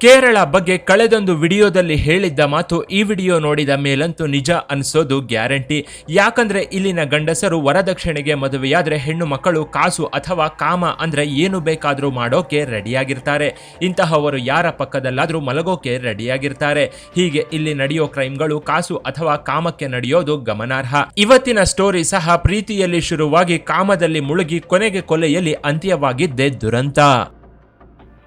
ಕೇರಳ ಬಗ್ಗೆ ಕಳೆದೊಂದು ವಿಡಿಯೋದಲ್ಲಿ ಹೇಳಿದ್ದ ಮಾತು ಈ ವಿಡಿಯೋ ನೋಡಿದ ಮೇಲಂತೂ ನಿಜ ಅನಿಸೋದು ಗ್ಯಾರಂಟಿ. ಯಾಕಂದ್ರೆ ಇಲ್ಲಿನ ಗಂಡಸರು ವರದಕ್ಷಿಣೆಗೆ ಮದುವೆಯಾದ್ರೆ ಹೆಣ್ಣು ಮಕ್ಕಳು ಕಾಸು ಅಥವಾ ಕಾಮ ಅಂದ್ರೆ ಏನು ಬೇಕಾದರೂ ಮಾಡೋಕೆ ರೆಡಿಯಾಗಿರ್ತಾರೆ. ಇಂತಹವರು ಯಾರ ಪಕ್ಕದಲ್ಲಾದರೂ ಮಲಗೋಕೆ ರೆಡಿಯಾಗಿರ್ತಾರೆ. ಹೀಗೆ ಇಲ್ಲಿ ನಡೆಯೋ ಕ್ರೈಮ್ಗಳು ಕಾಸು ಅಥವಾ ಕಾಮಕ್ಕೆ ನಡೆಯೋದು ಗಮನಾರ್ಹ. ಇವತ್ತಿನ ಸ್ಟೋರಿ ಸಹ ಪ್ರೀತಿಯಲ್ಲಿ ಶುರುವಾಗಿ ಕಾಮದಲ್ಲಿ ಮುಳುಗಿ ಕೊನೆಗೆ ಕೊಲೆಯಲ್ಲಿ ಅಂತ್ಯವಾಗಿದ್ದೇ ದುರಂತ.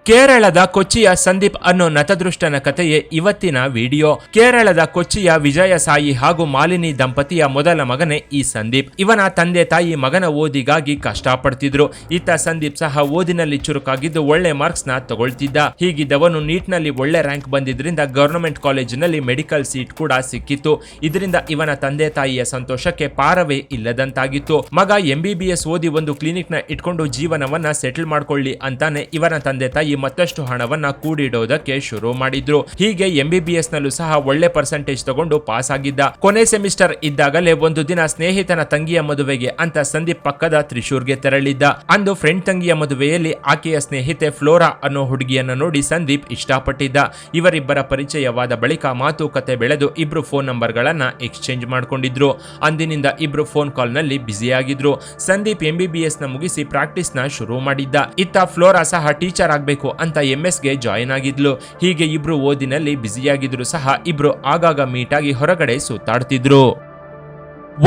ಕೇರಳದ ಕೊಚ್ಚಿಯ ಸಂದೀಪ್ ಅನ್ನೋ ನತದೃಷ್ಟನ ಕಥೆಯೇ ಇವತ್ತಿನ ವಿಡಿಯೋ. ಕೇರಳದ ಕೊಚ್ಚಿಯ ವಿಜಯ ಸಾಯಿ ಹಾಗೂ ಮಾಲಿನಿ ದಂಪತಿಯ ಮೊದಲ ಮಗನೇ ಈ ಸಂದೀಪ್. ಇವನ ತಂದೆ ತಾಯಿ ಮಗನ ಓದಿಗಾಗಿ ಕಷ್ಟಪಡ್ತಿದ್ರು. ಇತ್ತ ಸಂದೀಪ್ ಸಹ ಓದಿನಲ್ಲಿ ಚುರುಕಾಗಿದ್ದು ಒಳ್ಳೆ ಮಾರ್ಕ್ಸ್ನ ತಗೊಳ್ತಿದ್ದ. ಹೀಗಿದ್ದವನು ನೀಟ್ನಲ್ಲಿ ಒಳ್ಳೆ ರ್ಯಾಂಕ್ ಬಂದಿದ್ರಿಂದ ಗವರ್ನಮೆಂಟ್ ಕಾಲೇಜಿನಲ್ಲಿ ಮೆಡಿಕಲ್ ಸೀಟ್ ಕೂಡ ಸಿಕ್ಕಿತ್ತು. ಇದರಿಂದ ಇವನ ತಂದೆ ತಾಯಿಯ ಸಂತೋಷಕ್ಕೆ ಪಾರವೇ ಇಲ್ಲದಂತಾಗಿತ್ತು. ಮಗ ಎಂಬಿಬಿಎಸ್ ಓದಿ ಒಂದು ಕ್ಲಿನಿಕ್ನ ಇಟ್ಕೊಂಡು ಜೀವನವನ್ನ ಸೆಟಲ್ ಮಾಡ್ಕೊಳ್ಳಿ ಅಂತಾನೆ ಇವನ ತಂದೆ ತಾಯಿ ಮತ್ತಷ್ಟು ಹಣವನ್ನ ಕೂಡಿಡೋದಕ್ಕೆ ಶುರು ಮಾಡಿದ್ರು. ಹೀಗೆ ಎಂಬಿಬಿಎಸ್ ನಲ್ಲೂ ಸಹ ಒಳ್ಳೆ ಪರ್ಸೆಂಟೇಜ್ ತಗೊಂಡು ಪಾಸ್ ಆಗಿದ್ದ. ಕೊನೆ ಸೆಮಿಸ್ಟರ್ ಇದ್ದಾಗಲೇ ಒಂದು ದಿನ ಸ್ನೇಹಿತನ ತಂಗಿಯ ಮದುವೆಗೆ ಅಂತ ಸಂದೀಪ್ ಪಕ್ಕದ ತ್ರಿಶೂರ್ಗೆ ತೆರಳಿದ್ದ. ಅಂದು ಫ್ರೆಂಡ್ ತಂಗಿಯ ಮದುವೆಯಲ್ಲಿ ಆಕೆಯ ಸ್ನೇಹಿತೆ ಫ್ಲೋರಾ ಅನ್ನೋ ಹುಡುಗಿಯನ್ನು ನೋಡಿ ಸಂದೀಪ್ ಇಷ್ಟಪಟ್ಟಿದ್ದ. ಇವರಿಬ್ಬರ ಪರಿಚಯವಾದ ಬಳಿಕ ಮಾತುಕತೆ ಬೆಳೆದು ಇಬ್ರು ಫೋನ್ ನಂಬರ್ಗಳನ್ನ ಎಕ್ಸ್ಚೇಂಜ್ ಮಾಡ್ಕೊಂಡಿದ್ರು. ಅಂದಿನಿಂದ ಇಬ್ರು ಫೋನ್ ಕಾಲ್ನಲ್ಲಿ ಬ್ಯುಸಿಯಾಗಿದ್ರು. ಸಂದೀಪ್ ಎಂಬಿಬಿಎಸ್ನ ಮುಗಿಸಿ ಪ್ರಾಕ್ಟೀಸ್ನ ಶುರು ಮಾಡಿದ್ದ. ಇತ್ತ ಫ್ಲೋರಾ ಸಹ ಟೀಚರ್ ಆಗ್ಬೇಕು ಅಂತ ಎಂ ಎಸ್ಗೆ ಜಾಯಿನ್ ಆಗಿದ್ಲು. ಹೀಗೆ ಇಬ್ರು ಓದಿನಲ್ಲಿ ಬ್ಯುಸಿಯಾಗಿದ್ರು ಸಹ ಇಬ್ರು ಆಗಾಗ ಮೀಟ್ ಆಗಿ ಹೊರಗಡೆ ಸುತ್ತಾಡ್ತಿದ್ರು.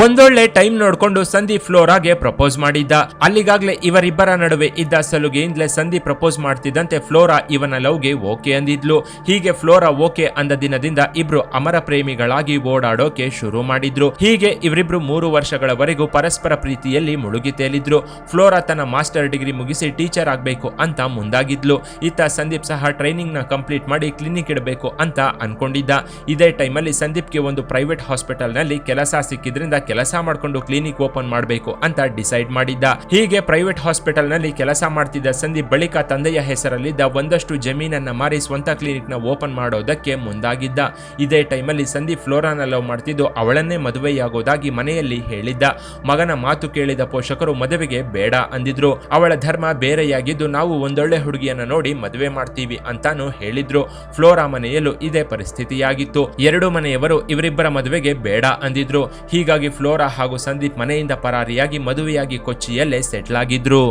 ಒಂದೊಳ್ಳೆ ಟೈಮ್ ನೋಡ್ಕೊಂಡು ಸಂದೀಪ್ ಫ್ಲೋರಾಗೆ ಪ್ರಪೋಸ್ ಮಾಡಿದ್ದ. ಅಲ್ಲಿಗಾಗ್ಲೇ ಇವರಿಬ್ಬರ ನಡುವೆ ಇದ್ದ ಸಲುಗೆಯಿಂದಲೇ ಸಂದೀಪ್ ಪ್ರಪೋಸ್ ಮಾಡ್ತಿದ್ದಂತೆ ಫ್ಲೋರಾ ಇವನ ಲವ್ಗೆ ಓಕೆ ಅಂದಿದ್ಲು. ಹೀಗೆ ಫ್ಲೋರಾ ಓಕೆ ಅಂದ ದಿನದಿಂದ ಇಬ್ರು ಅಮರ ಪ್ರೇಮಿಗಳಾಗಿ ಓಡಾಡೋಕೆ ಶುರು ಮಾಡಿದ್ರು. ಹೀಗೆ ಇವರಿಬ್ರು ಮೂರು ವರ್ಷಗಳವರೆಗೂ ಪರಸ್ಪರ ಪ್ರೀತಿಯಲ್ಲಿ ಮುಳುಗಿ ತೇಲಿದ್ರು. ಫ್ಲೋರಾ ತನ್ನ ಮಾಸ್ಟರ್ ಡಿಗ್ರಿ ಮುಗಿಸಿ ಟೀಚರ್ ಆಗಬೇಕು ಅಂತ ಮುಂದಾಗಿದ್ಲು. ಇತ್ತ ಸಂದೀಪ್ ಸಹ ಟ್ರೈನಿಂಗ್ನ ಕಂಪ್ಲೀಟ್ ಮಾಡಿ ಕ್ಲಿನಿಕ್ ಇಡಬೇಕು ಅಂತ ಅನ್ಕೊಂಡಿದ್ದ. ಇದೇ ಟೈಮಲ್ಲಿ ಸಂದೀಪ್ಗೆ ಒಂದು ಪ್ರೈವೇಟ್ ಹಾಸ್ಪಿಟಲ್ನಲ್ಲಿ ಕೆಲಸ ಸಿಕ್ಕಿದ್ರಿಂದ ಕೆಲಸ ಮಾಡ್ಕೊಂಡು ಕ್ಲಿನಿಕ್ ಓಪನ್ ಮಾಡಬೇಕು ಅಂತ ಡಿಸೈಡ್ ಮಾಡಿದ್ದ. ಹೀಗೆ ಪ್ರೈವೇಟ್ ಹಾಸ್ಪಿಟಲ್ನಲ್ಲಿ ಕೆಲಸ ಮಾಡ್ತಿದ್ದ ಸಂದೀಪ್ ಬಳಿಕ ತಂದೆಯ ಹೆಸರಲ್ಲಿದ್ದ ಒಂದಷ್ಟು ಜಮೀನನ್ನ ಮಾರಿ ಸ್ವಂತ ಕ್ಲಿನಿಕ್ನ ಓಪನ್ ಮಾಡೋದಕ್ಕೆ ಮುಂದಾಗಿದ್ದ. ಇದೇ ಟೈಮಲ್ಲಿ ಸಂದೀಪ್ ಫ್ಲೋರಾನ ಲವ್ ಮಾಡ್ತಿದ್ದು ಅವಳನ್ನೇ ಮದುವೆಯಾಗೋದಾಗಿ ಮನೆಯಲ್ಲಿ ಹೇಳಿದ್ದ. ಮಗನ ಮಾತು ಕೇಳಿದ ಪೋಷಕರು ಮದುವೆಗೆ ಬೇಡ ಅಂದಿದ್ರು. ಅವಳ ಧರ್ಮ ಬೇರೆಯಾಗಿದ್ದು ನಾವು ಒಂದೊಳ್ಳೆ ಹುಡುಗಿಯನ್ನ ನೋಡಿ ಮದುವೆ ಮಾಡ್ತೀವಿ ಅಂತಾನು ಹೇಳಿದ್ರು. ಫ್ಲೋರಾ ಮನೆಯಲ್ಲೂ ಇದೇ ಪರಿಸ್ಥಿತಿಯಾಗಿತ್ತು. ಎರಡು ಮನೆಯವರು ಇವರಿಬ್ಬರ ಮದುವೆಗೆ ಬೇಡ ಅಂದಿದ್ರು. ಹೀಗಾಗಿ ಫ್ಲೋರಾ ಹಾಗೂ ಸಂದೀಪ್ ಮನೆಯಿಂದ ಪರಾರಿಯಾಗಿ ಮದುವೆಯಾಗಿ ಕೊಚ್ಚಿಯಲ್ಲೇ ಸೆಟ್ಲ್ ಆಗಿದ್ರು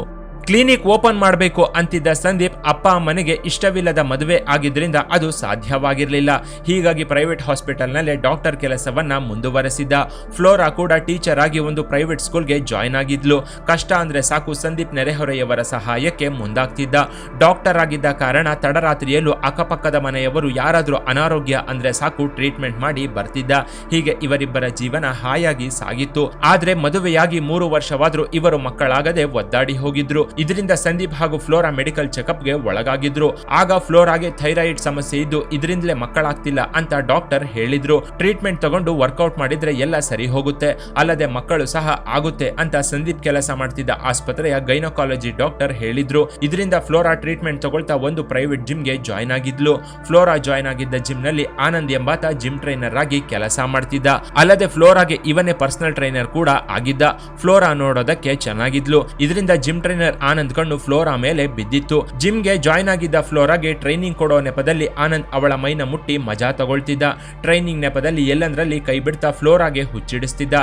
ಕ್ಲಿನಿಕ್ ಓಪನ್ ಮಾಡಬೇಕು ಅಂತಿದ್ದ ಸಂದೀಪ್ ಅಪ್ಪ ಅಮ್ಮನಿಗೆ ಇಷ್ಟವಿಲ್ಲದ ಮದುವೆ ಆಗಿದ್ದರಿಂದ ಅದು ಸಾಧ್ಯವಾಗಿರಲಿಲ್ಲ. ಹೀಗಾಗಿ ಪ್ರೈವೇಟ್ ಹಾಸ್ಪಿಟಲ್ನಲ್ಲೇ ಡಾಕ್ಟರ್ ಕೆಲಸವನ್ನ ಮುಂದುವರೆಸಿದ್ದ. ಫ್ಲೋರಾ ಕೂಡ ಟೀಚರ್ ಆಗಿ ಒಂದು ಪ್ರೈವೇಟ್ ಸ್ಕೂಲ್ಗೆ ಜಾಯ್ನ್ ಆಗಿದ್ಲು. ಕಷ್ಟ ಅಂದ್ರೆ ಸಾಕು ಸಂದೀಪ್ ನೆರೆಹೊರೆಯವರ ಸಹಾಯಕ್ಕೆ ಮುಂದಾಗ್ತಿದ್ದ. ಡಾಕ್ಟರ್ ಆಗಿದ್ದ ಕಾರಣ ತಡರಾತ್ರಿಯಲ್ಲೂ ಅಕ್ಕಪಕ್ಕದ ಮನೆಯವರು ಯಾರಾದರೂ ಅನಾರೋಗ್ಯ ಅಂದ್ರೆ ಸಾಕು ಟ್ರೀಟ್ಮೆಂಟ್ ಮಾಡಿ ಬರ್ತಿದ್ದ. ಹೀಗೆ ಇವರಿಬ್ಬರ ಜೀವನ ಹಾಯಾಗಿ ಸಾಗಿತ್ತು. ಆದರೆ ಮದುವೆಯಾಗಿ ಮೂರು ವರ್ಷವಾದರೂ ಇವರು ಮಕ್ಕಳಾಗದೆ ಒದ್ದಾಡಿ ಹೋಗಿದ್ರು. ಇದರಿಂದ ಸಂದೀಪ್ ಹಾಗೂ ಫ್ಲೋರಾ ಮೆಡಿಕಲ್ ಚೆಕಪ್ಗೆ ಒಳಗಾಗಿದ್ರು. ಆಗ ಫ್ಲೋರಾಗೆ ಥೈರಾಯ್ಡ್ ಸಮಸ್ಯೆ ಇದ್ದು ಇದರಿಂದಲೇ ಮಕ್ಕಳಾಗ್ತಿಲ್ಲ ಅಂತ ಡಾಕ್ಟರ್ ಹೇಳಿದ್ರು. ಟ್ರೀಟ್ಮೆಂಟ್ ತಗೊಂಡು ವರ್ಕೌಟ್ ಮಾಡಿದ್ರೆ ಎಲ್ಲ ಸರಿ ಹೋಗುತ್ತೆ. ಅಲ್ಲದೆ ಮಕ್ಕಳು ಸಹ ಆಗುತ್ತೆ ಅಂತ ಸಂದೀಪ್ ಕೆಲಸ ಮಾಡ್ತಿದ್ದ ಆಸ್ಪತ್ರೆಯ ಗೈನೋಕಾಲಜಿ ಡಾಕ್ಟರ್ ಹೇಳಿದ್ರು. ಇದರಿಂದ ಫ್ಲೋರಾ ಟ್ರೀಟ್ಮೆಂಟ್ ತಗೊಳ್ತಾ ಒಂದು ಪ್ರೈವೇಟ್ ಜಿಮ್ಗೆ ಜಾಯ್ನ್ ಆಗಿದ್ಲು. ಫ್ಲೋರಾ ಜಾಯ್ನ್ ಆಗಿದ್ದ ಜಿಮ್ನಲ್ಲಿ ಆನಂದ್ ಎಂಬಾತ ಜಿಮ್ ಟ್ರೈನರ್ ಆಗಿ ಕೆಲಸ ಮಾಡ್ತಿದ್ದ. ಅಲ್ಲದೆ ಫ್ಲೋರಾಗೆ ಇವನೇ ಪರ್ಸನಲ್ ಟ್ರೈನರ್ ಕೂಡ ಆಗಿದ್ದ. ಫ್ಲೋರಾ ನೋಡೋದಕ್ಕೆ ಚೆನ್ನಾಗಿದ್ಲು. ಇದರಿಂದ ಜಿಮ್ ಟ್ರೈನರ್ ಆನಂದ್ ಕಣ್ಣು ಫ್ಲೋರಾ ಮೇಲೆ ಬಿದ್ದಿತ್ತು. ಜಿಮ್ಗೆ ಜಾಯ್ನ್ ಆಗಿದ್ದ ಫ್ಲೋರಾಗೆ ಟ್ರೈನಿಂಗ್ ಕೊಡೋ ನೆಪದಲ್ಲಿ ಆನಂದ್ ಅವಳ ಮೈನ ಮುಟ್ಟಿ ಮಜಾ ತಗೊಳ್ತಿದ್ದ. ಟ್ರೈನಿಂಗ್ ನೆಪದಲ್ಲಿ ಎಲ್ಲಂದ್ರಲ್ಲಿ ಕೈ ಬಿಡ್ತಾ ಫ್ಲೋರಾಗೆ ಹುಚ್ಚಿಡಿಸ್ತಿದ್ದ.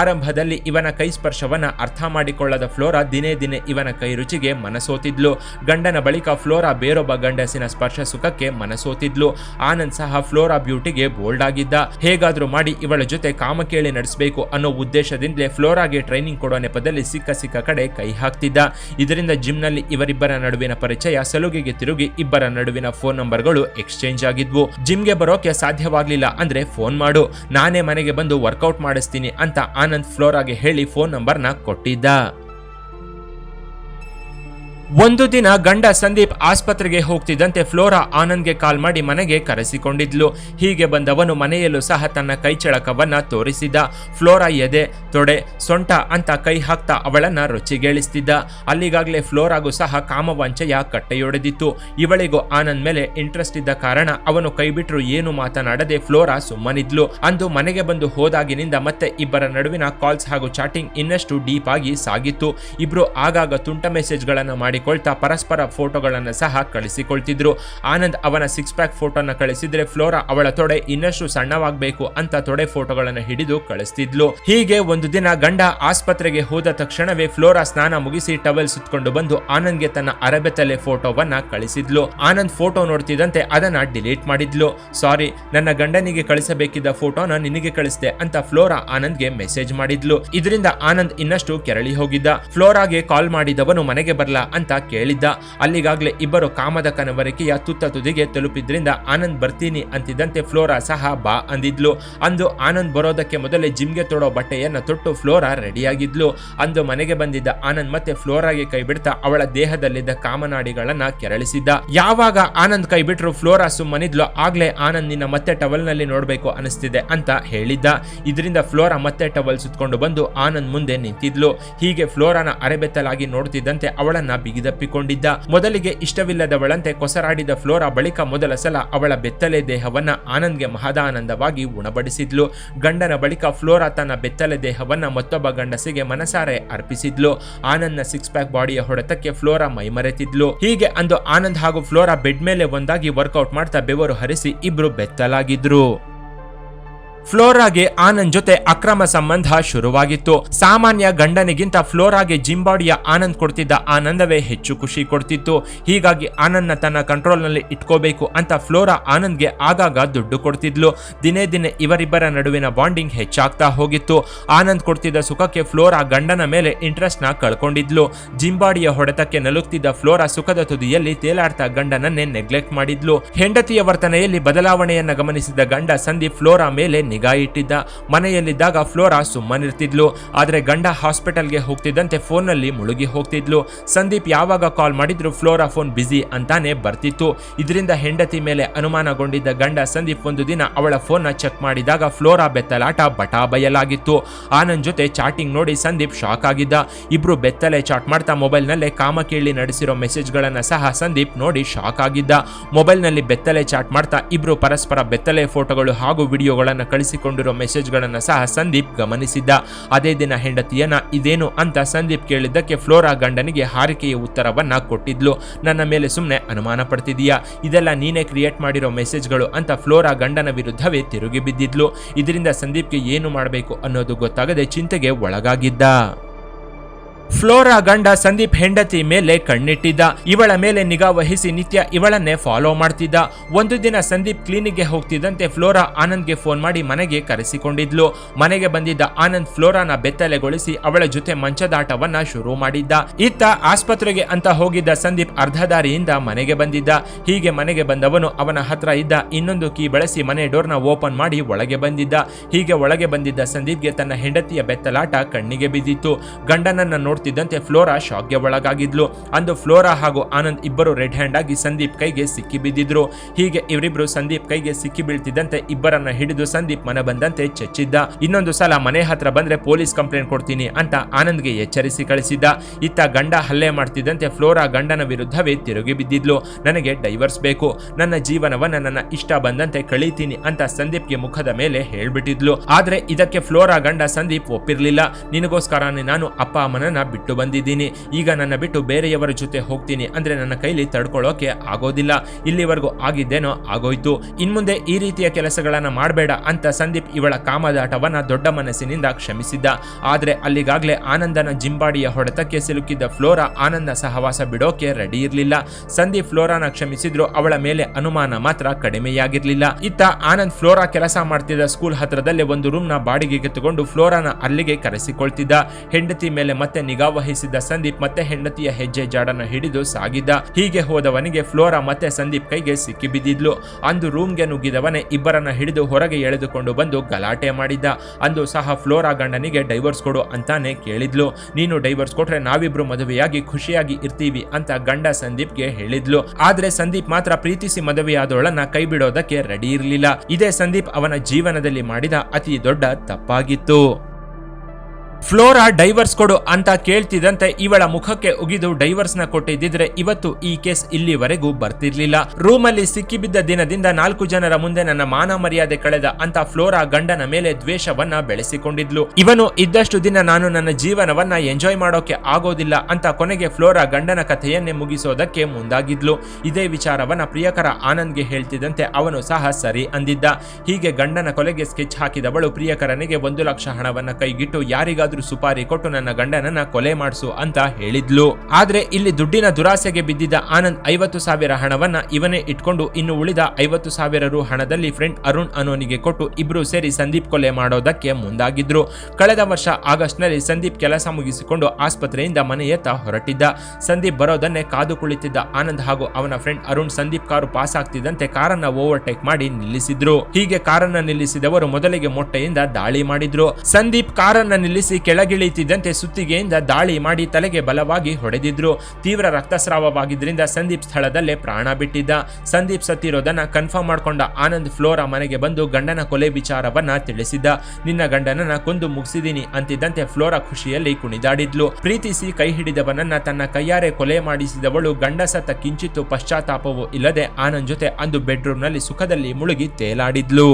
ಆರಂಭದಲ್ಲಿ ಇವನ ಕೈ ಸ್ಪರ್ಶವನ್ನ ಅರ್ಥ ಮಾಡಿಕೊಳ್ಳದ ಫ್ಲೋರಾ ದಿನೇ ದಿನೇ ಇವನ ಕೈ ರುಚಿಗೆ ಮನಸೋತಿದ್ಲು. ಗಂಡನ ಬಳಿಕ ಫ್ಲೋರಾ ಬೇರೊಬ್ಬ ಗಂಡಸಿನ ಸ್ಪರ್ಶ ಸುಖಕ್ಕೆ ಮನಸೋತಿದ್ಲು. ಆನಂದ್ ಸಹ ಫ್ಲೋರಾ ಬ್ಯೂಟಿಗೆ ಬೋಲ್ಡ್ ಆಗಿದ್ದ. ಹೇಗಾದ್ರೂ ಮಾಡಿ ಇವಳ ಜೊತೆ ಕಾಮಕೇಳಿ ನಡೆಸಬೇಕು ಅನ್ನೋ ಉದ್ದೇಶದಿಂದಲೇ ಫ್ಲೋರಾಗೆ ಟ್ರೈನಿಂಗ್ ಕೊಡೋ ನೆಪದಲ್ಲಿ ಸಿಕ್ಕ ಸಿಕ್ಕ ಕಡೆ ಕೈ ಹಾಕ್ತಿದ್ದ. ಇದರಿಂದ ಜಿಮ್ನಲ್ಲಿ ಇವರಿಬ್ಬರ ನಡುವಿನ ಪರಿಚಯ ಸಲುಗೆಗೆ ತಿರುಗಿ ಇಬ್ಬರ ನಡುವಿನ ಫೋನ್ ನಂಬರ್ಗಳು ಎಕ್ಸ್ಚೇಂಜ್ ಆಗಿದ್ವು. ಜಿಮ್ಗೆ ಬರೋಕೆ ಸಾಧ್ಯವಾಗಲಿಲ್ಲ ಅಂದ್ರೆ ಫೋನ್ ಮಾಡು. ನಾನೇ ಮನೆಗೆ ಬಂದು ವರ್ಕೌಟ್ ಮಾಡಿಸ್ತೀನಿ ಅಂತ ಆನಂದ್ ಫ್ಲೋರಾಗೆ ಹೇಳಿ ಫೋನ್ ನಂಬರ್ನ ಕೊಟ್ಟಿದ್ದ. ಒಂದು ದಿನ ಗಂಡ ಸಂದೀಪ್ ಆಸ್ಪತ್ರೆಗೆ ಹೋಗ್ತಿದ್ದಂತೆ ಫ್ಲೋರಾ ಆನಂದ್ಗೆ ಕಾಲ್ ಮಾಡಿ ಮನೆಗೆ ಕರೆಸಿಕೊಂಡಿದ್ಲು. ಹೀಗೆ ಬಂದವನು ಮನೆಯಲ್ಲೂ ಸಹ ತನ್ನ ಕೈ ಚಳಕವನ್ನ ತೋರಿಸಿದ. ಫ್ಲೋರಾ ಎದೆ, ತೊಡೆ, ಸೊಂಟ ಅಂತ ಕೈ ಹಾಕ್ತಾ ಅವಳನ್ನ ರುಚಿಗೇಳಿಸ್ತಿದ್ದ ಅಲ್ಲಿಗಾಗಲೇ ಫ್ಲೋರಾಗೂ ಸಹ ಕಾಮವಾಂಚೆಯ ಕಟ್ಟೆಯೊಡೆದಿತ್ತು. ಇವಳಿಗೂ ಆನಂದ್ ಮೇಲೆ ಇಂಟ್ರೆಸ್ಟ್ ಇದ್ದ ಕಾರಣ ಅವನು ಕೈಬಿಟ್ರು ಏನು ಮಾತನಾಡದೆ ಫ್ಲೋರಾ ಸುಮ್ಮನಿದ್ಲು. ಅಂದು ಮನೆಗೆ ಬಂದು ಹೋದಾಗಿನಿಂದ ಮತ್ತೆ ಇಬ್ಬರ ನಡುವಿನ ಕಾಲ್ಸ್ ಹಾಗೂ ಚಾಟಿಂಗ್ ಇನ್ನಷ್ಟು ಡೀಪ್ ಆಗಿ ಸಾಗಿತ್ತು. ಇಬ್ರು ಆಗಾಗ ತುಂಟ ಮೆಸೇಜ್ಗಳನ್ನು ಮಾಡಿ ಮಾಡಿಕೊಳ್ತಾ ಪರಸ್ಪರ ಫೋಟೋಗಳನ್ನು ಸಹ ಕಳಿಸಿಕೊಳ್ತಿದ್ರು. ಆನಂದ್ ಅವನ ಸಿಕ್ಸ್ ಪ್ಯಾಕ್ ಫೋಟೋನ ಕಳಿಸಿದ್ರೆ ಫ್ಲೋರಾ ಅವಳ ತೊಡೆ ಇನ್ನಷ್ಟು ಸಣ್ಣವಾಗಬೇಕು ಅಂತ ತೊಡೆ ಫೋಟೋಗಳನ್ನು ಹಿಡಿದು ಕಳಿಸ್ತಿದ್ಲು. ಹೀಗೆ ಒಂದು ದಿನ ಗಂಡ ಆಸ್ಪತ್ರೆಗೆ ಹೋದ ತಕ್ಷಣವೇ ಫ್ಲೋರಾ ಸ್ನಾನ ಮುಗಿಸಿ ಟವೆಲ್ ಸುತ್ಕೊಂಡು ಬಂದು ಆನಂದ್ಗೆ ತನ್ನ ಅರಬೆತ್ತಲೆ ಫೋಟೋವನ್ನ ಕಳಿಸಿದ್ಲು. ಆನಂದ್ ಫೋಟೋ ನೋಡ್ತಿದ್ದಂತೆ ಅದನ್ನ ಡಿಲೀಟ್ ಮಾಡಿದ್ಲು. ಸಾರಿ, ನನ್ನ ಗಂಡನಿಗೆ ಕಳಿಸಬೇಕಿದ್ದ ಫೋಟೋನ ನಿನಗೆ ಕಳಿಸಿದೆ ಅಂತ ಫ್ಲೋರಾ ಆನಂದ್ಗೆ ಮೆಸೇಜ್ ಮಾಡಿದ್ಲು. ಇದರಿಂದ ಆನಂದ್ ಇನ್ನಷ್ಟು ಕೆರಳಿ ಹೋಗಿದ್ದ. ಫ್ಲೋರಾಗೆ ಕಾಲ್ ಮಾಡಿದವನು ಮನೆಗೆ ಬರ್ಲಾ ಅಂತ ಕೇಳಿದ್ದ. ಅಲ್ಲಿಗಾಗಲೇ ಇಬ್ಬರು ಕಾಮದ ಕನವರಿಕೆಯ ತುತ್ತ ತುದಿಗೆ ತಲುಪಿದ್ರಿಂದ ಆನಂದ್ ಬರ್ತೀನಿ ಅಂತಿದ್ದಂತೆ ಫ್ಲೋರಾ ಸಹ ಬಾ ಅಂದಿದ್ಲು. ಅಂದು ಆನಂದ್ ಬರೋದಕ್ಕೆ ಮೊದಲೇ ಜಿಮ್ಗೆ ತೊಡೋ ಬಟ್ಟೆಯನ್ನು ತೊಟ್ಟು ಫ್ಲೋರಾ ರೆಡಿಯಾಗಿದ್ಲು. ಅಂದು ಮನೆಗೆ ಬಂದಿದ್ದ ಆನಂದ್ ಮತ್ತೆ ಫ್ಲೋರಾಗೆ ಕೈ ಬಿಡ್ತಾ ಅವಳ ದೇಹದಲ್ಲಿದ್ದ ಕಾಮನಾಡಿಗಳನ್ನ ಕೆರಳಿಸಿದ್ದ. ಯಾವಾಗ ಆನಂದ್ ಕೈ ಬಿಟ್ರು ಫ್ಲೋರಾ ಸುಮ್ಮನಿದ್ಲು, ಆಗ್ಲೇ ಆನಂದ್ ನಿನ್ನ ಮತ್ತೆ ಟವಲ್ನಲ್ಲಿ ನೋಡ್ಬೇಕು ಅನಿಸ್ತಿದೆ ಅಂತ ಹೇಳಿದ್ದ. ಇದರಿಂದ ಫ್ಲೋರಾ ಮತ್ತೆ ಟವಲ್ ಸುತ್ಕೊಂಡು ಬಂದು ಆನಂದ್ ಮುಂದೆ ನಿಂತಿದ್ಲು. ಹೀಗೆ ಫ್ಲೋರಾನ ಅರೆಬೆತ್ತಲಾಗಿ ನೋಡ್ತಿದ್ದಂತೆ ಅವಳನ್ನ ಬಿಗಿದಪ್ಪಿಕೊಂಡಿದ್ದ ಮೊದಲಿಗೆ ಇಷ್ಟವಿಲ್ಲದವಳಂತೆ ಕೊಸರಾಡಿದ ಫ್ಲೋರಾ ಬಳಿಕ ಮೊದಲ ಸಲ ಅವಳ ಬೆತ್ತಲೆ ದೇಹವನ್ನ ಆನಂದ್ಗೆ ಮಹದಾನಂದವಾಗಿ ಉಣಬಡಿಸಿದ್ಲು. ಗಂಡನ ಬಳಿಕ ಫ್ಲೋರಾ ತನ್ನ ಬೆತ್ತಲೆ ದೇಹವನ್ನ ಮತ್ತೊಬ್ಬ ಗಂಡಸಿಗೆ ಮನಸಾರೆ ಅರ್ಪಿಸಿದ್ಲು. ಆನಂದ್ನ ಸಿಕ್ಸ್ ಪ್ಯಾಕ್ ಬಾಡಿಯ ಹೊಡೆತಕ್ಕೆ ಫ್ಲೋರಾ ಮೈಮರೆತಿದ್ಲು. ಹೀಗೆ ಅಂದು ಆನಂದ್ ಹಾಗೂ ಫ್ಲೋರಾ ಬೆಡ್ ಮೇಲೆ ಒಂದಾಗಿ ವರ್ಕೌಟ್ ಮಾಡ್ತಾ ಬೆವರು ಹರಿಸಿ ಇಬ್ರು ಬೆತ್ತಲಾಗಿದ್ರು. ಫ್ಲೋರಾಗೆ ಆನಂದ್ ಜೊತೆ ಅಕ್ರಮ ಸಂಬಂಧ ಶುರುವಾಗಿತ್ತು. ಸಾಮಾನ್ಯ ಗಂಡನಿಗಿಂತ ಫ್ಲೋರಾಗೆ ಜಿಂಬಾಡಿಯ ಆನಂದ್ ಕೊಡ್ತಿದ್ದ ಆನಂದವೇ ಹೆಚ್ಚು ಖುಷಿ ಕೊಡ್ತಿತ್ತು. ಹೀಗಾಗಿ ಆನಂದ್ನ ತನ್ನ ಕಂಟ್ರೋಲ್ನಲ್ಲಿ ಇಟ್ಕೋಬೇಕು ಅಂತ ಫ್ಲೋರಾ ಆನಂದ್ಗೆ ಆಗಾಗ ದುಡ್ಡು ಕೊಡ್ತಿದ್ಲು. ದಿನೇ ದಿನೇ ಇವರಿಬ್ಬರ ನಡುವಿನ ಬಾಂಡಿಂಗ್ ಹೆಚ್ಚಾಗ್ತಾ ಹೋಗಿತ್ತು. ಆನಂದ್ ಕೊಡ್ತಿದ್ದ ಸುಖಕ್ಕೆ ಫ್ಲೋರಾ ಗಂಡನ ಮೇಲೆ ಇಂಟ್ರೆಸ್ಟ್ನ ಕಳ್ಕೊಂಡಿದ್ಲು. ಜಿಂಬಾಡಿಯ ಹೊಡೆತಕ್ಕೆ ನಲುಗ್ತಿದ್ದ ಫ್ಲೋರಾ ಸುಖದ ತುದಿಯಲ್ಲಿ ತೇಲಾಡ್ತಾ ಗಂಡನನ್ನೇ ನೆಗ್ಲೆಕ್ಟ್ ಮಾಡಿದ್ಲು. ಹೆಂಡತಿಯ ವರ್ತನೆಯಲ್ಲಿ ಬದಲಾವಣೆಯನ್ನ ಗಮನಿಸಿದ ಗಂಡ ಸಂದೀಪ್ ಫ್ಲೋರಾ ಮೇಲೆ ನಿಗಾ ಇಟ್ಟಿದ್ದ. ಮನೆಯಲ್ಲಿದ್ದಾಗ ಫ್ಲೋರಾ ಸುಮ್ಮನಿರ್ತಿದ್ಲು. ಆದರೆ ಗಂಡ ಹಾಸ್ಪಿಟಲ್ಗೆ ಹೋಗ್ತಿದ್ದಂತೆ ಫೋನ್ನಲ್ಲಿ ಮುಳುಗಿ ಹೋಗ್ತಿದ್ಲು. ಸಂದೀಪ್ ಯಾವಾಗ ಕಾಲ್ ಮಾಡಿದ್ರು ಫ್ಲೋರಾ ಫೋನ್ ಬ್ಯುಸಿ ಅಂತಾನೆ ಬರ್ತಿತ್ತು. ಇದರಿಂದ ಹೆಂಡತಿ ಮೇಲೆ ಅನುಮಾನಗೊಂಡಿದ್ದ ಗಂಡ ಸಂದೀಪ್ ಒಂದು ದಿನ ಅವಳ ಫೋನ್ನ ಚೆಕ್ ಮಾಡಿದಾಗ ಫ್ಲೋರಾ ಬೆತ್ತಲಾಟ ಬಟಾ ಬಯಲಾಗಿತ್ತು ಆನಂದ್ ಜೊತೆ ಚಾಟಿಂಗ್ ನೋಡಿ ಸಂದೀಪ್ ಶಾಕ್ ಆಗಿದ್ದ. ಇಬ್ರು ಬೆತ್ತಲೆ ಚಾಟ್ ಮಾಡ್ತಾ ಮೊಬೈಲ್ನಲ್ಲೇ ಕಾಮಕೇಳಿ ನಡೆಸಿರೋ ಮೆಸೇಜ್ಗಳನ್ನ ಸಹ ಸಂದೀಪ್ ನೋಡಿ ಶಾಕ್ ಆಗಿದ್ದ. ಮೊಬೈಲ್ನಲ್ಲಿ ಬೆತ್ತಲೆ ಚಾಟ್ ಮಾಡ್ತಾ ಇಬ್ರು ಪರಸ್ಪರ ಬೆತ್ತಲೆ ಫೋಟೋಗಳು ಹಾಗೂ ವಿಡಿಯೋಗಳನ್ನು ಕಳಿಸಿಕೊಂಡಿರೋ ಮೆಸೇಜ್ಗಳನ್ನು ಸಹ ಸಂದೀಪ್ ಗಮನಿಸಿದ್ದ. ಅದೇ ದಿನ ಹೆಂಡತಿಯನ್ನ, ಇದೇನು? ಅಂತ ಸಂದೀಪ್ ಕೇಳಿದ್ದಕ್ಕೆ ಫ್ಲೋರಾ ಗಂಡನಿಗೆ ಹಾರಿಕೆಯ ಉತ್ತರವನ್ನ ಕೊಟ್ಟಿದ್ಲು. ನನ್ನ ಮೇಲೆ ಸುಮ್ಮನೆ ಅನುಮಾನ ಪಡ್ತಿದೀಯಾ? ಇದೆಲ್ಲ ನೀನೇ ಕ್ರಿಯೇಟ್ ಮಾಡಿರೋ ಮೆಸೇಜ್ಗಳು ಅಂತ ಫ್ಲೋರಾ ಗಂಡನ ವಿರುದ್ಧವೇ ತಿರುಗಿ ಬಿದ್ದಿದ್ಲು. ಇದರಿಂದ ಸಂದೀಪ್ಗೆ ಏನು ಮಾಡಬೇಕು ಅನ್ನೋದು ಗೊತ್ತಾಗದೆ ಚಿಂತೆಗೆ ಒಳಗಾಗಿದ್ದ. ಫ್ಲೋರಾ ಗಂಡ ಸಂದೀಪ್ ಹೆಂಡತಿ ಮೇಲೆ ಕಣ್ಣಿಟ್ಟಿದ್ದ. ಇವಳ ಮೇಲೆ ನಿಗಾ ವಹಿಸಿ ನಿತ್ಯ ಇವಳನ್ನೇ ಫಾಲೋ ಮಾಡ್ತಿದ್ದ. ಒಂದು ದಿನ ಸಂದೀಪ್ ಕ್ಲಿನಿಕ್ಗೆ ಹೋಗ್ತಿದ್ದಂತೆ ಫ್ಲೋರಾ ಆನಂದ್ಗೆ ಫೋನ್ ಮಾಡಿ ಮನೆಗೆ ಕರೆಸಿಕೊಂಡಿದ್ಲು. ಮನೆಗೆ ಬಂದಿದ್ದ ಆನಂದ್ ಫ್ಲೋರಾನ ಬೆತ್ತಲೆಗೊಳಿಸಿ ಅವಳ ಜೊತೆ ಮಂಚದಾಟವನ್ನ ಶುರು ಮಾಡಿದ್ದ. ಇತ್ತ ಆಸ್ಪತ್ರೆಗೆ ಅಂತ ಹೋಗಿದ್ದ ಸಂದೀಪ್ ಅರ್ಧ ದಾರಿಯಿಂದ ಮನೆಗೆ ಬಂದಿದ್ದ. ಹೀಗೆ ಮನೆಗೆ ಬಂದವನು ಅವನ ಹತ್ರ ಇದ್ದ. ಇನ್ನೊಂದು ಕೀ ಬಳಸಿ ಮನೆ ಡೋರ್ನ ಓಪನ್ ಮಾಡಿ ಒಳಗೆ ಬಂದಿದ್ದ. ಹೀಗೆ ಒಳಗೆ ಬಂದಿದ್ದ ಸಂದೀಪ್ಗೆ ತನ್ನ ಹೆಂಡತಿಯ ಬೆತ್ತಲಾಟ ಕಣ್ಣಿಗೆ ಬಿದ್ದಿತ್ತು. ಗಂಡನನ್ನ ನೋಡ್ತಿದ್ದಂತೆ ಫ್ಲೋರಾ ಶಾಕ್ಗೆ ಒಳಗಾಗಿದ್ಲು. ಅಂದು ಫ್ಲೋರಾ ಹಾಗೂ ಆನಂದ್ ಇಬ್ಬರು ರೆಡ್ ಹ್ಯಾಂಡ್ ಆಗಿ ಸಂದೀಪ್ ಕೈಗೆ ಸಿಕ್ಕಿ ಬಿದ್ದಿದ್ರು. ಹೀಗೆ ಇವರಿಬ್ರು ಸಂದೀಪ್ ಕೈಗೆ ಸಿಕ್ಕಿ ಬೀಳ್ತಿದ್ದಂತೆ ಇಬ್ಬರನ್ನ ಹಿಡಿದು ಸಂದೀಪ್ ಮನ ಬಂದಂತೆ ಚೆಚ್ಚಿದ್ದ. ಇನ್ನೊಂದು ಸಲ ಮನೆ ಹತ್ರ ಬಂದ್ರೆ ಪೊಲೀಸ್ ಕಂಪ್ಲೇಂಟ್ ಕೊಡ್ತೀನಿ ಅಂತ ಆನಂದ್ಗೆ ಎಚ್ಚರಿಸಿ ಕಳಿಸಿದ್ದ. ಇತ್ತ ಗಂಡ ಹಲ್ಲೆ ಮಾಡ್ತಿದ್ದಂತೆ ಫ್ಲೋರಾ ಗಂಡನ ವಿರುದ್ಧವೇ ತಿರುಗಿ ಬಿದ್ದಿದ್ಲು. ನನಗೆ ಡೈವರ್ಸ್ ಬೇಕು. ನನ್ನ ಜೀವನವನ್ನ ನನ್ನ ಇಷ್ಟ ಬಂದಂತೆ ಕಳೀತೀನಿ ಅಂತ ಸಂದೀಪ್ಗೆ ಮುಖದ ಮೇಲೆ ಹೇಳ್ಬಿಟ್ಟಿದ್ಲು. ಆದ್ರೆ ಇದಕ್ಕೆ ಫ್ಲೋರಾ ಗಂಡ ಸಂದೀಪ್ ಒಪ್ಪಿರ್ಲಿಲ್ಲ. ನಿನಗೋಸ್ಕರನೇ ನಾನು ಅಪ್ಪ ಅಮ್ಮನನ್ನ ಬಿಟ್ಟು ಬಂದಿದ್ದೀನಿ. ಈಗ ನನ್ನ ಬಿಟ್ಟು ಬೇರೆಯವರ ಜೊತೆ ಹೋಗ್ತೀನಿ ಅಂದ್ರೆ ನನ್ನ ಕೈಲಿ ತಡ್ಕೊಳ್ಳೋಕೆ ಆಗೋದಿಲ್ಲ. ಇಲ್ಲಿವರೆಗೂ ಆಗಿದ್ದೇನೋ ಆಗೋಯ್ತು. ಇನ್ಮುಂದೆ ಈ ರೀತಿಯ ಕೆಲಸಗಳನ್ನ ಮಾಡಬೇಡ ಅಂತ ಸಂದೀಪ್ ಇವಳ ಕಾಮದಾಟವನ್ನ ದೊಡ್ಡ ಮನಸ್ಸಿನಿಂದ ಕ್ಷಮಿಸಿದ್ದ. ಆದ್ರೆ ಅಲ್ಲಿಗಾಗ್ಲೇ ಆನಂದನ ಜಿಂಬಾಡಿಯ ಹೊಡೆತಕ್ಕೆ ಸಿಲುಕಿದ್ದ ಫ್ಲೋರಾ ಆನಂದ ಸಹವಾಸ ಬಿಡೋಕೆ ರೆಡಿ ಇರಲಿಲ್ಲ. ಸಂದೀಪ್ ಫ್ಲೋರಾನ ಕ್ಷಮಿಸಿದ್ರು ಅವಳ ಮೇಲೆ ಅನುಮಾನ ಮಾತ್ರ ಕಡಿಮೆಯಾಗಿರ್ಲಿಲ್ಲ. ಇತ್ತ ಆನಂದ್ ಫ್ಲೋರಾ ಕೆಲಸ ಮಾಡ್ತಿದ್ದ ಸ್ಕೂಲ್ ಹತ್ರದಲ್ಲೇ ಒಂದು ರೂಮ್ನ ಬಾಡಿಗೆಗೆ ತಗೊಂಡು ಫ್ಲೋರಾನ ಅಲ್ಲಿಗೆ ಕರೆಸಿಕೊಳ್ತಿದ್ದ. ಹೆಂಡತಿ ಮೇಲೆ ಮತ್ತೆ ನಿಗಾ ವಹಿಸಿದ್ದ ಸಂದೀಪ್ ಮತ್ತೆ ಹೆಂಡತಿಯ ಹೆಜ್ಜೆ ಜಾಡನ್ನು ಹಿಡಿದು ಸಾಗಿದ್ದ. ಹೀಗೆ ಹೋದವನಿಗೆ ಫ್ಲೋರಾ ಮತ್ತೆ ಸಂದೀಪ್ ಕೈಗೆ ಸಿಕ್ಕಿಬಿದ್ದಿದ್ಲು ಅಂದು ರೂಮ್ಗೆ ನುಗ್ಗಿದವನೇ ಇಬ್ಬರನ್ನ ಹಿಡಿದು ಹೊರಗೆ ಎಳೆದುಕೊಂಡು ಬಂದು ಗಲಾಟೆ ಮಾಡಿದ್ದ. ಅಂದು ಸಹ ಫ್ಲೋರಾ ಗಂಡನಿಗೆ ಡೈವರ್ಸ್ ಕೊಡು ಅಂತಾನೆ ಕೇಳಿದ್ಲು. ನೀನು ಡೈವರ್ಸ್ ಕೊಟ್ರೆ ನಾವಿಬ್ರು ಮದುವೆಯಾಗಿ ಖುಷಿಯಾಗಿ ಇರ್ತೀವಿ ಅಂತ ಗಂಡ ಸಂದೀಪ್ಗೆ ಹೇಳಿದ್ಲು. ಆದ್ರೆ ಸಂದೀಪ್ ಮಾತ್ರ ಪ್ರೀತಿಸಿ ಮದುವೆಯಾದವಳನ್ನ ಕೈ ಬಿಡೋದಕ್ಕೆ ರೆಡಿ ಇರಲಿಲ್ಲ. ಇದೇ ಸಂದೀಪ್ ಅವನ ಜೀವನದಲ್ಲಿ ಮಾಡಿದ ಅತಿ ದೊಡ್ಡ ತಪ್ಪಾಗಿತ್ತು. ಫ್ಲೋರಾ ಡೈವರ್ಸ್ ಕೊಡು ಅಂತ ಕೇಳ್ತಿದಂತೆ ಇವಳ ಮುಖಕ್ಕೆ ಉಗಿದು ಡೈವರ್ಸ್ನ ಕೊಟ್ಟಿದ್ದಿದ್ರೆ ಇವತ್ತು ಈ ಕೇಸ್ ಇಲ್ಲಿವರೆಗೂ ಬರ್ತಿರ್ಲಿಲ್ಲ. ರೂಮ್ ಅಲ್ಲಿ ಸಿಕ್ಕಿಬಿದ್ದ ದಿನದಿಂದ ನಾಲ್ಕು ಜನರ ಮುಂದೆ ನನ್ನ ಮಾನ ಮರ್ಯಾದೆ ಕಳೆದ ಅಂತ ಫ್ಲೋರಾ ಗಂಡನ ಮೇಲೆ ದ್ವೇಷವನ್ನ ಬೆಳೆಸಿಕೊಂಡಿದ್ಲು. ಇವನು ಇದ್ದಷ್ಟು ದಿನ ನಾನು ನನ್ನ ಜೀವನವನ್ನ ಎಂಜಾಯ್ ಮಾಡೋಕೆ ಆಗೋದಿಲ್ಲ ಅಂತ ಕೊನೆಗೆ ಫ್ಲೋರಾ ಗಂಡನ ಕಥೆಯನ್ನೇ ಮುಗಿಸೋದಕ್ಕೆ ಮುಂದಾಗಿದ್ಲು. ಇದೇ ವಿಚಾರವನ್ನ ಪ್ರಿಯಕರ ಆನಂದ್ಗೆ ಹೇಳ್ತಿದ್ದಂತೆ ಅವನು ಸಹ ಸರಿ ಅಂದಿದ್ದ. ಹೀಗೆ ಗಂಡನ ಕೊಲೆಗೆ ಸ್ಕೆಚ್ ಹಾಕಿದವಳು ಪ್ರಿಯಕರನಿಗೆ ಒಂದು ಲಕ್ಷ ಹಣವನ್ನ ಕೈಗಿಟ್ಟು ಯಾರಿಗಾದ್ರೂ ಸುಪಾರಿ ಕೊಟ್ಟು ನನ್ನ ಗಂಡನನ್ನ ಕೊಲೆ ಮಾಡಿಸು ಅಂತ ಹೇಳಿದ್ಲು. ಆದ್ರೆ ಇಲ್ಲಿ ದುಡ್ಡಿನ ದುರಾಸೆಗೆ ಬಿದ್ದಿದ್ದ ಆನಂದ್ ಐವತ್ತು ಸಾವಿರ ಹಣವನ್ನ ಇವನೇ ಇಟ್ಕೊಂಡು ಇನ್ನು ಉಳಿದ ಐವತ್ತು ಸಾವಿರ ರು ಹಣದಲ್ಲಿ ಫ್ರೆಂಡ್ ಅರುಣ್ ಅನೋನಿಗೆ ಕೊಟ್ಟು ಇಬ್ರು ಸೇರಿ ಸಂದೀಪ್ ಕೊಲೆ ಮಾಡೋದಕ್ಕೆ ಮುಂದಾಗಿದ್ರು. ಕಳೆದ ವರ್ಷ ಆಗಸ್ಟ್ನಲ್ಲಿ ಸಂದೀಪ್ ಕೆಲಸ ಮುಗಿಸಿಕೊಂಡು ಆಸ್ಪತ್ರೆಯಿಂದ ಮನೆಯತ್ತ ಹೊರಟಿದ್ದ. ಸಂದೀಪ್ ಬರೋದನ್ನೇ ಕಾದು ಕುಳಿತಿದ್ದ ಆನಂದ್ ಹಾಗೂ ಅವನ friend Arun Sandeep car pass ಆಗ್ತಿದ್ದಂತೆ ಕಾರನ್ನ ಓವರ್ಟೇಕ್ ಮಾಡಿ ನಿಲ್ಲಿಸಿದ್ರು. ಹೀಗೆ ಕಾರನ್ನ ನಿಲ್ಲಿಸಿದವರು ಮೊದಲಿಗೆ ಮೊಟ್ಟೆಯಿಂದ ದಾಳಿ ಮಾಡಿದ್ರು. ಸಂದೀಪ್ ಕಾರನ್ನ ನಿಲ್ಲಿಸಿ ಕೆಳಗಿಳಿತಿದ್ದಂತೆ ಸುತ್ತಿಗೆಯಿಂದ ದಾಳಿ ಮಾಡಿ ತಲೆಗೆ ಬಲವಾಗಿ ಹೊಡೆದಿದ್ರು. ತೀವ್ರ ರಕ್ತಸ್ರಾವವಾಗಿದ್ದರಿಂದ ಸಂದೀಪ್ ಸ್ಥಳದಲ್ಲೇ ಪ್ರಾಣ ಬಿಟ್ಟಿದ್ದ. ಸಂದೀಪ್ ಸತ್ತಿರೋದನ್ನ ಕನ್ಫರ್ಮ್ ಮಾಡ್ಕೊಂಡ ಆನಂದ್ ಫ್ಲೋರಾ ಮನೆಗೆ ಬಂದು ಗಂಡನ ಕೊಲೆ ವಿಚಾರವನ್ನ ತಿಳಿಸಿದ್ದ. ನಿನ್ನ ಗಂಡನನ್ನ ಕೊಂದು ಮುಗಿಸಿದೀನಿ ಅಂತಿದ್ದಂತೆ ಫ್ಲೋರಾ ಖುಷಿಯಲ್ಲಿ ಕುಣಿದಾಡಿದ್ಲು. ಪ್ರೀತಿಸಿ ಕೈ ಹಿಡಿದವನನ್ನ ತನ್ನ ಕೈಯಾರೆ ಕೊಲೆ ಮಾಡಿಸಿದವಳು ಗಂಡ ಸತ್ತ ಕಿಂಚಿತ್ತು ಪಶ್ಚಾತ್ತಾಪವೂ ಇಲ್ಲದೆ ಆನಂದ್ ಜೊತೆ ಅಂದು ಬೆಡ್ರೂಮ್ನಲ್ಲಿ ಸುಖದಲ್ಲಿ ಮುಳುಗಿ ತೇಲಾಡಿದ್ಲು.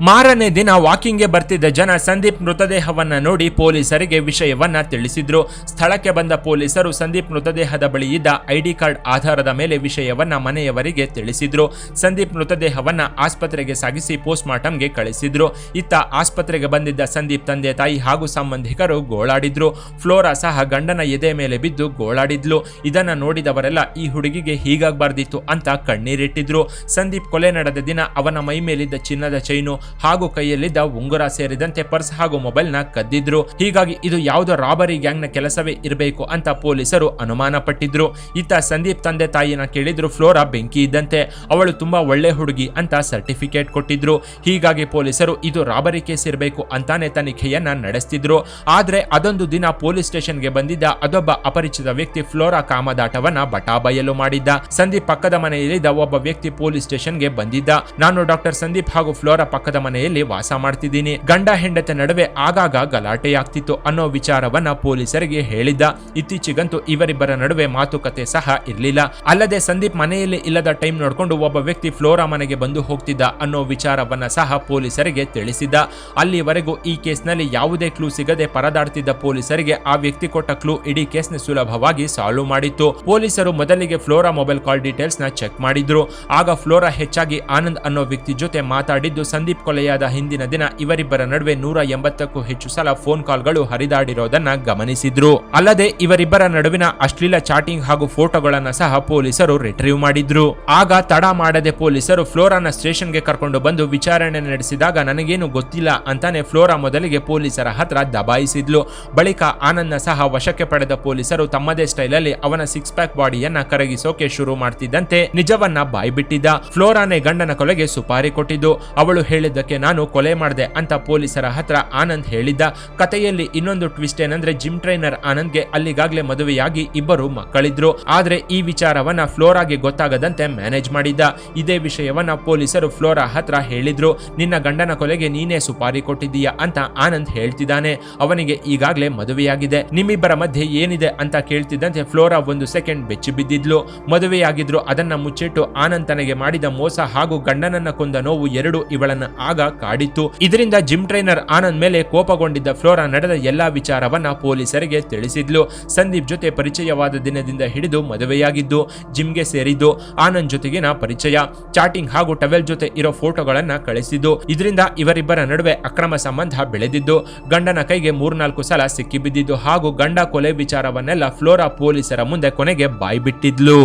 ಮಾರನೇ ದಿನ ವಾಕಿಂಗ್ಗೆ ಬರ್ತಿದ್ದ ಜನ ಸಂದೀಪ್ ಮೃತದೇಹವನ್ನ ನೋಡಿ ಪೊಲೀಸರಿಗೆ ವಿಷಯವನ್ನ ತಿಳಿಸಿದ್ರು. ಸ್ಥಳಕ್ಕೆ ಬಂದ ಪೊಲೀಸರು ಸಂದೀಪ್ ಮೃತದೇಹದ ಬಳಿ ಇದ್ದ ಐಡಿ ಕಾರ್ಡ್ ಆಧಾರದ ಮೇಲೆ ವಿಷಯವನ್ನ ಮನೆಯವರಿಗೆ ತಿಳಿಸಿದ್ರು. ಸಂದೀಪ್ ಮೃತದೇಹವನ್ನ ಆಸ್ಪತ್ರೆಗೆ ಸಾಗಿಸಿ ಪೋಸ್ಟ್ ಮಾರ್ಟಂಗೆ ಕಳಿಸಿದ್ರು. ಇತ್ತ ಆಸ್ಪತ್ರೆಗೆ ಬಂದಿದ್ದ ಸಂದೀಪ್ ತಂದೆ ತಾಯಿ ಹಾಗೂ ಸಂಬಂಧಿಕರು ಗೋಳಾಡಿದ್ರು. ಫ್ಲೋರಾ ಸಹ ಗಂಡನ ಎದೆ ಮೇಲೆ ಬಿದ್ದು ಗೋಳಾಡಿದ್ಲು. ಇದನ್ನ ನೋಡಿದವರೆಲ್ಲ, ಈ ಹುಡುಗಿಗೆ ಹೀಗಾಗಬಾರ್ದಿತ್ತು ಅಂತ ಕಣ್ಣೀರಿಟ್ಟಿದ್ರು. ಸಂದೀಪ್ ಕೊಲೆ ನಡೆದ ದಿನ ಅವನ ಮೈ ಮೇಲಿದ್ದ ಚಿನ್ನದ ಚೈನು ಹಾಗೂ ಕೈಯಲ್ಲಿದ್ದ ಉಂಗುರ ಸೇರಿದಂತೆ ಪರ್ಸ್ ಹಾಗೂ ಮೊಬೈಲ್ನ ಕದ್ದಿದ್ರು. ಹೀಗಾಗಿ ಇದು ಯಾವುದೋ ರಾಬರಿ ಗ್ಯಾಂಗ್ನ ಕೆಲಸವೇ ಇರಬೇಕು ಅಂತ ಪೊಲೀಸರು ಅನುಮಾನ ಪಟ್ಟಿದ್ರು ಇತ್ತ ಸಂದೀಪ್ ತಂದೆ ತಾಯಿನ ಕೇಳಿದ್ರು ಫ್ಲೋರಾ ಬೆಂಕಿ ಇದ್ದಂತೆ. ಅವಳು ತುಂಬಾ ಒಳ್ಳೆ ಹುಡುಗಿ ಅಂತ ಸರ್ಟಿಫಿಕೇಟ್ ಕೊಟ್ಟಿದ್ರು. ಹೀಗಾಗಿ ಪೊಲೀಸರು ಇದು ರಾಬರಿ ಕೇಸ್ ಇರಬೇಕು ಅಂತಾನೆ ತನಿಖೆಯನ್ನ ನಡೆಸ್ತಿದ್ರು. ಆದ್ರೆ ಅದೊಂದು ದಿನ ಪೊಲೀಸ್ ಸ್ಟೇಷನ್ಗೆ ಬಂದಿದ್ದ ಅದೊಬ್ಬ ಅಪರಿಚಿತ ವ್ಯಕ್ತಿ ಫ್ಲೋರಾ ಕಾಮದಾಟವನ್ನ ಬಟಾಬಯಲು ಮಾಡಿದ್ದ. ಸಂದೀಪ್ ಪಕ್ಕದ ಮನೆಯಲ್ಲಿದ್ದ ಒಬ್ಬ ವ್ಯಕ್ತಿ ಪೊಲೀಸ್ ಸ್ಟೇಷನ್ಗೆ ಬಂದಿದ್ದ. ನಾನು ಡಾಕ್ಟರ್ ಸಂದೀಪ್ ಹಾಗೂ ಫ್ಲೋರಾ ಪಕ್ಕದ ಮನೆಯಲ್ಲಿ ವಾಸ ಮಾಡ್ತಿದ್ದೀನಿ. ಗಂಡ ಹೆಂಡತಿ ನಡುವೆ ಆಗಾಗ ಗಲಾಟೆಯಾಗ್ತಿತ್ತು ಅನ್ನೋ ವಿಚಾರವನ್ನ ಪೊಲೀಸರಿಗೆ ಹೇಳಿದ್ದ. ಇತ್ತೀಚೆಗಂತೂ ಇವರಿಬ್ಬರ ನಡುವೆ ಮಾತುಕತೆ ಸಹ ಇರಲಿಲ್ಲ. ಅಲ್ಲದೆ ಸಂದೀಪ್ ಮನೆಯಲ್ಲಿ ಇಲ್ಲದ ಟೈಮ್ ನೋಡಿಕೊಂಡು ಒಬ್ಬ ವ್ಯಕ್ತಿ ಫ್ಲೋರಾ ಮನೆಗೆ ಬಂದು ಹೋಗ್ತಿದ್ದ ಅನ್ನೋ ವಿಚಾರವನ್ನ ಸಹ ಪೊಲೀಸರಿಗೆ ತಿಳಿಸಿದ್ದ. ಅಲ್ಲಿವರೆಗೂ ಈ ಕೇಸ್ನಲ್ಲಿ ಯಾವುದೇ ಕ್ಲೂ ಸಿಗದೆ ಪರದಾಡ್ತಿದ್ದ ಪೊಲೀಸರಿಗೆ ಆ ವ್ಯಕ್ತಿ ಕೊಟ್ಟ ಕ್ಲೂ ಇಡೀ ಕೇಸ್ನ ಸುಲಭವಾಗಿ ಸಾಲ್ವ್ ಮಾಡಿತ್ತು. ಪೊಲೀಸರು ಮೊದಲಿಗೆ ಫ್ಲೋರಾ ಮೊಬೈಲ್ ಕಾಲ್ ಡೀಟೇಲ್ಸ್ನ ಚೆಕ್ ಮಾಡಿದ್ರು. ಆಗ ಫ್ಲೋರಾ ಹೆಚ್ಚಾಗಿ ಆನಂದ್ ಅನ್ನೋ ವ್ಯಕ್ತಿ ಜೊತೆ ಮಾತಾಡಿದ್ದು ಸಂದೀಪ್ ಕೊಲೆಯಾದ ಹಿಂದಿನ ದಿನ ಇವರಿಬ್ಬರ ನಡುವೆ ನೂರ ಎಂಬತ್ತಕ್ಕೂ ಹೆಚ್ಚು ಸಲ ಫೋನ್ ಕಾಲ್ಗಳು ಹರಿದಾಡಿರೋದನ್ನ ಗಮನಿಸಿದ್ರು. ಅಲ್ಲದೆ ಇವರಿಬ್ಬರ ನಡುವಿನ ಅಶ್ಲೀಲ ಚಾಟಿಂಗ್ ಹಾಗೂ ಫೋಟೋಗಳನ್ನ ಸಹ ಪೊಲೀಸರು ರಿಟ್ರೀವ್ ಮಾಡಿದ್ರು. ಆಗ ತಡ ಮಾಡದೆ ಪೊಲೀಸರು ಫ್ಲೋರಾನ ಸ್ಟೇಷನ್ಗೆ ಕರ್ಕೊಂಡು ಬಂದು ವಿಚಾರಣೆ ನಡೆಸಿದಾಗ ನನಗೇನು ಗೊತ್ತಿಲ್ಲ ಅಂತಾನೆ ಫ್ಲೋರಾ ಮೊದಲಿಗೆ ಪೊಲೀಸರ ಹತ್ರ ದಬಾಯಿಸಿದ್ಲು. ಬಳಿಕ ಆನಂದ್ನ ಸಹ ವಶಕ್ಕೆ ಪಡೆದ ಪೊಲೀಸರು ತಮ್ಮದೇ ಸ್ಟೈಲಲ್ಲಿ ಅವನ ಸಿಕ್ಸ್ ಪ್ಯಾಕ್ ಬಾಡಿಯನ್ನ ಕರಗಿಸೋಕೆ ಶುರು ಮಾಡ್ತಿದ್ದಂತೆ ನಿಜವನ್ನ ಬಾಯ್ಬಿಟ್ಟಿದ್ದ. ಫ್ಲೋರಾನೆ ಗಂಡನ ಕೊಲೆಗೆ ಸುಪಾರಿ ಕೊಟ್ಟಿದ್ದು. ಅವಳು ಹೇಳಿದ್ದಕ್ಕೆ ನಾನು ಕೊಲೆ ಮಾಡಿದೆ ಅಂತ ಪೊಲೀಸರ ಹತ್ರ ಆನಂದ್ ಹೇಳಿದ್ದ. ಕಥೆಯಲ್ಲಿ ಇನ್ನೊಂದು ಟ್ವಿಸ್ಟ್ ಏನಂದ್ರೆ ಜಿಮ್ ಟ್ರೈನರ್ ಆನಂದ್ಗೆ ಅಲ್ಲಿಗಾಗಲೇ ಮದುವೆಯಾಗಿ ಇಬ್ಬರು ಮಕ್ಕಳಿದ್ರು. ಆದ್ರೆ ಈ ವಿಚಾರವನ್ನ ಫ್ಲೋರಾಗೆ ಗೊತ್ತಾಗದಂತೆ ಮ್ಯಾನೇಜ್ ಮಾಡಿದ್ದ. ಇದೇ ವಿಷಯವನ್ನ ಪೊಲೀಸರು ಫ್ಲೋರಾ ಹತ್ರ ಹೇಳಿದ್ರು. ನಿನ್ನ ಗಂಡನ ಕೊಲೆಗೆ ನೀನೇ ಸುಪಾರಿ ಕೊಟ್ಟಿದ್ದೀಯಾ ಅಂತ ಆನಂದ್ ಹೇಳ್ತಿದ್ದಾನೆ. ಅವನಿಗೆ ಈಗಾಗಲೇ ಮದುವೆಯಾಗಿದೆ. ನಿಮ್ಮಿಬ್ಬರ ಮಧ್ಯೆ ಏನಿದೆ ಅಂತ ಕೇಳ್ತಿದ್ದಂತೆ ಫ್ಲೋರಾ ಒಂದು ಸೆಕೆಂಡ್ ಬೆಚ್ಚಿ ಬಿದ್ದಿದ್ಲು. ಮದುವೆಯಾಗಿದ್ರು ಅದನ್ನ ಮುಚ್ಚಿಟ್ಟು ಆನಂದ್ ತನಗೆ ಮಾಡಿದ ಮೋಸ ಹಾಗೂ ಗಂಡನನ್ನ ಕೊಂದ ನೋವು ಎರಡು ಇವಳನ್ನ ಆಗ ಕಾಡಿತ್ತು. ಇದರಿಂದ ಜಿಮ್ ಟ್ರೈನರ್ ಆನಂದ್ ಮೇಲೆ ಕೋಪಗೊಂಡಿದ್ದ ಫ್ಲೋರಾ ನಡೆದ ಎಲ್ಲಾ ವಿಚಾರವನ್ನ ಪೊಲೀಸರಿಗೆ ತಿಳಿಸಿದ್ಲು. ಸಂದೀಪ್ ಜೊತೆ ಪರಿಚಯವಾದ ದಿನದಿಂದ ಹಿಡಿದು ಮದುವೆಯಾಗಿದ್ದು, ಜಿಮ್ಗೆ ಸೇರಿದ್ದು, ಆನಂದ್ ಜೊತೆಗಿನ ಪರಿಚಯ. ಚಾಟಿಂಗ್ ಹಾಗೂ ಟವೆಲ್ ಜೊತೆ ಇರೋ ಫೋಟೋಗಳನ್ನ ಕಳಿಸಿದ್ದು, ಇದರಿಂದ ಇವರಿಬ್ಬರ ನಡುವೆ ಅಕ್ರಮ ಸಂಬಂಧ ಬೆಳೆದಿದ್ದು, ಗಂಡನ ಕೈಗೆ ಮೂರ್ನಾಲ್ಕು ಸಲ ಸಿಕ್ಕಿಬಿದ್ದಿದ್ದು ಹಾಗೂ ಗಂಡ ಕೊಲೆ ವಿಚಾರವನ್ನೆಲ್ಲ ಫ್ಲೋರಾ ಪೊಲೀಸರ ಮುಂದೆ ಕೊನೆಗೆ ಬಾಯ್ಬಿಟ್ಟಿದ್ಲು.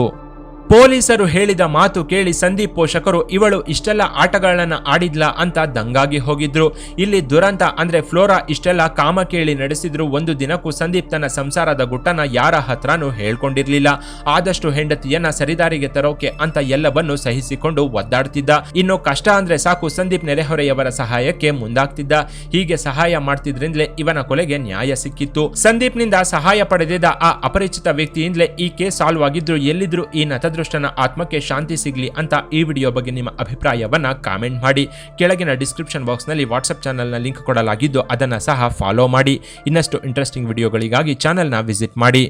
ಪೊಲೀಸರು ಹೇಳಿದ ಮಾತು ಕೇಳಿ ಸಂದೀಪ್ ಪೋಷಕರು, ಇವಳು ಇಷ್ಟೆಲ್ಲ ಆಟಗಳನ್ನ ಆಡಿದ್ಲ? ಅಂತ ದಂಗಾಗಿ ಹೋಗಿದ್ರು. ಇಲ್ಲಿ ದುರಂತ ಅಂದ್ರೆ ಫ್ಲೋರಾ ಇಷ್ಟೆಲ್ಲ ಕಾಮ ಕೇಳಿ ನಡೆಸಿದ್ರು. ಒಂದು ದಿನಕ್ಕೂ ಸಂದೀಪ್ ತನ್ನ ಸಂಸಾರದ ಗುಟ್ಟನ ಯಾರ ಹತ್ರನೂ ಹೇಳ್ಕೊಂಡಿರ್ಲಿಲ್ಲ. ಆದಷ್ಟು ಹೆಂಡತಿಯನ್ನ ಸರಿದಾರಿಗೆ ತರೋಕೆ ಅಂತ ಎಲ್ಲವನ್ನೂ ಸಹಿಸಿಕೊಂಡು ಒದ್ದಾಡ್ತಿದ್ದ. ಇನ್ನು ಕಷ್ಟ ಅಂದ್ರೆ ಸಾಕು ಸಂದೀಪ್ ನೆರೆಹೊರೆಯವರ ಸಹಾಯಕ್ಕೆ ಮುಂದಾಗ್ತಿದ್ದ. ಹೀಗೆ ಸಹಾಯ ಮಾಡ್ತಿದ್ರಿಂದಲೇ ಇವನ ಕೊಲೆಗೆ ನ್ಯಾಯ ಸಿಕ್ಕಿತ್ತು. ಸಂದೀಪ್ನಿಂದ ಸಹಾಯ ಪಡೆದಿದ್ದ ಆ ಅಪರಿಚಿತ ವ್ಯಕ್ತಿಯಿಂದಲೇ ಈ ಕೇಸ್ ಸಾಲ್ವ್ ಆಗಿದ್ರು. ಎಲ್ಲಿದ್ರು ಈ ನತದೃಷ್ಟ ಅದೃಷ್ಟನ ಆತ್ಮಕ್ಕೆ ಶಾಂತಿ ಸಿಗಲಿ ಅಂತ ಈ ವಿಡಿಯೋ ಬಗ್ಗೆ ನಿಮ್ಮ ಅಭಿಪ್ರಾಯವನ್ನ ಕಾಮೆಂಟ್ ಮಾಡಿ. ಕೆಳಗಿನ ಡಿಸ್ಕ್ರಿಪ್ಷನ್ ಬಾಕ್ಸ್ನಲ್ಲಿ ವಾಟ್ಸಪ್ ಚಾನಲ್ನ ಲಿಂಕ್ ಕೊಡಲಾಗಿದ್ದು ಅದನ್ನು ಸಹ ಫಾಲೋ ಮಾಡಿ. ಇನ್ನಷ್ಟು ಇಂಟ್ರೆಸ್ಟಿಂಗ್ ವಿಡಿಯೋಗಳಿಗಾಗಿ ಚಾನಲ್ನ ವಿಸಿಟ್ ಮಾಡಿ.